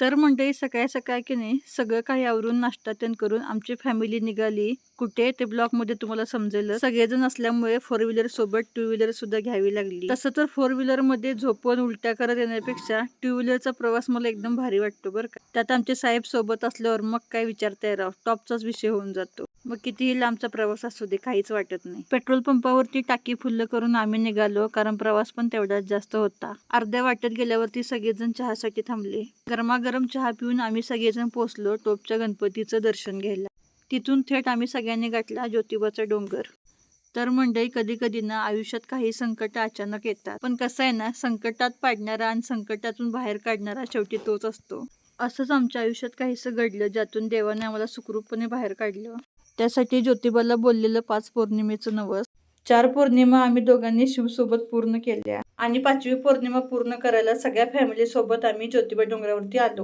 तर मंडळी सकाळ सकाळ की नाही सगळं काही आवरून नाश्ता तेन करून आमची फॅमिली निघाली. कुठे? ते ब्लॉकमध्ये तुम्हाला समजेल सगळेजण असल्यामुळे फोर व्हीलर सोबत टू व्हीलर सुद्धा घ्यावी लागली. तसं तर फोर व्हीलरमध्ये झोपून उलट्या करत येण्यापेक्षा टू व्हीलरचा प्रवास मला एकदम भारी वाटतो बरं का. त्यात आमचे साहेब सोबत असल्यावर मग काय विचारता राव? टॉपचाच विषय होऊन जातो. मग कितीही लांबचा प्रवास असू दे काहीच वाटत नाही. पेट्रोल पंपावरती टाकी फुल्ल करून आम्ही निघालो कारण प्रवास पण तेवढाच जास्त होता. अर्ध्या वाटेत गेल्यावरती सगळेजण चहासाठी थांबले. गरमागरम चहा पिऊन आम्ही सगळेजण पोचलो टोपच्या गणपतीचं दर्शन घ्यायला. तिथून थेट आम्ही सगळ्यांनी गाठला ज्योतिबाचा डोंगर. तर मंडळी कधी कधी ना आयुष्यात काही संकट अचानक येतात. पण कसं आहे ना संकटात पाडणारा आणि संकटातून बाहेर काढणारा शेवटी तोच असतो. असंच आमच्या आयुष्यात काहीसं घडलं ज्यातून देवाने आम्हाला सुखरूपपणे बाहेर काढलं. त्यासाठी ज्योतिबाला बोललेलं पाच पौर्णिमेचं नवस. चार पौर्णिमा आम्ही दोघांनी शिवसोबत पूर्ण केल्या. आणि पाचवी पौर्णिमा पूर्ण करायला सगळ्या फॅमिली सोबत आम्ही ज्योतिबा डोंगरावरती आलो.